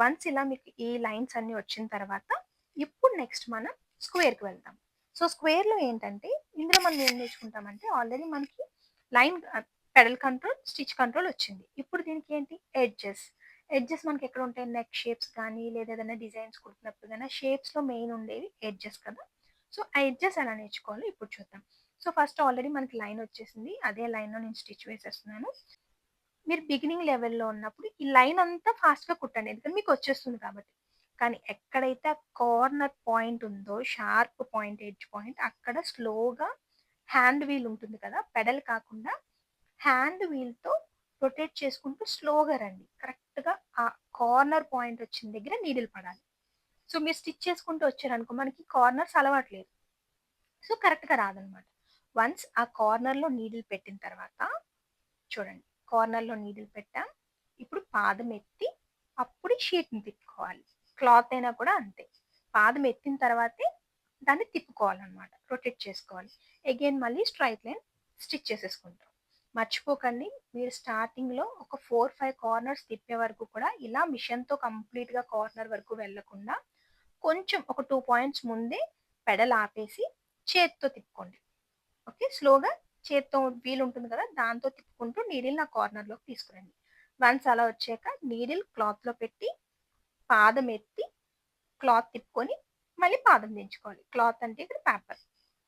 Once ఇలా మీకు ఈ లైన్స్ అన్నీ వచ్చిన తర్వాత ఇప్పుడు నెక్స్ట్ మనం స్క్వేర్కి వెళ్తాం సో స్క్వేర్లో ఏంటంటే ఇందులో మనం ఏం నేర్చుకుంటామంటే ఆల్రెడీ మనకి line pedal control stitch control వచ్చింది. ఇప్పుడు దీనికి ఏంటి? ఎడ్జెస్ ఎడ్జెస్ మనకి ఎక్కడ ఉంటాయి? నెక్ షేప్స్ కానీ లేదా ఏదైనా డిజైన్స్ కుడుతున్నప్పుడు కానీ షేప్స్లో మెయిన్ ఉండేవి ఎడ్జెస్ కదా. సో ఆ ఎడ్జెస్ ఎలా నేర్చుకోవాలో ఇప్పుడు చూద్దాం. సో ఫస్ట్ ఆల్రెడీ మనకి లైన్ వచ్చేసింది. అదే లైన్లో నేను స్టిచ్ వేసేస్తున్నాను. మీరు బిగినింగ్ లెవెల్లో ఉన్నప్పుడు ఈ లైన్ అంతా ఫాస్ట్గా కుట్టండి. ఎందుకంటే మీకు వచ్చేస్తుంది కాబట్టి. కానీ ఎక్కడైతే కార్నర్ పాయింట్ ఉందో షార్ప్ పాయింట్ ఎడ్జ్ పాయింట్ అక్కడ స్లోగా హ్యాండ్ వీల్ ఉంటుంది కదా పెడల్ కాకుండా హ్యాండ్ వీల్తో రొటేట్ చేసుకుంటూ స్లోగా రండి. కరెక్ట్గా ఆ కార్నర్ పాయింట్ వచ్చిన దగ్గర నీడిల్ పడాలి. సో మీరు స్టిచ్ చేసుకుంటూ వచ్చారనుకో మనకి కార్నర్స్ అలవాట్లేదు. సో కరెక్ట్గా రాదనమాట. వన్స్ ఆ కార్నర్లో నీడిల్ పెట్టిన తర్వాత చూడండి. కార్నర్లో నీడిల్ పెట్టాం. ఇప్పుడు పాదం ఎత్తి అప్పుడు షీట్ని తిప్పుకోవాలి. క్లాత్ అయినా కూడా అంతే. పాదం ఎత్తిన తర్వాతే దాన్ని తిప్పుకోవాలన్నమాట. రొటేట్ చేసుకోవాలి. అగైన్ మళ్ళీ స్ట్రైట్ లైన్ స్టిచ్ చేసేసుకుంటాం. మర్చిపోకండి మీరు స్టార్టింగ్లో ఒక ఫోర్ ఫైవ్ కార్నర్స్ తిప్పే వరకు కూడా ఇలా మిషన్తో కంప్లీట్గా కార్నర్ వరకు వెళ్ళకుండా కొంచెం ఒక టూ పాయింట్స్ ముందే పెడల్ ఆపేసి చేత్తో తిప్పుకోండి. ఓకే స్లోగా చేత్తో వీలు ఉంటుంది కదా దాంతో తిప్పుకుంటూ నీడిల్ నా కార్నర్లోకి తీసుకురండి. వన్స్ అలా వచ్చాక నీడిల్ క్లాత్లో పెట్టి పాదం ఎత్తి క్లాత్ తిప్పుకొని మళ్ళీ పాదం దించుకోవాలి క్లాత్ అంటే ఇక్కడ పేపర్.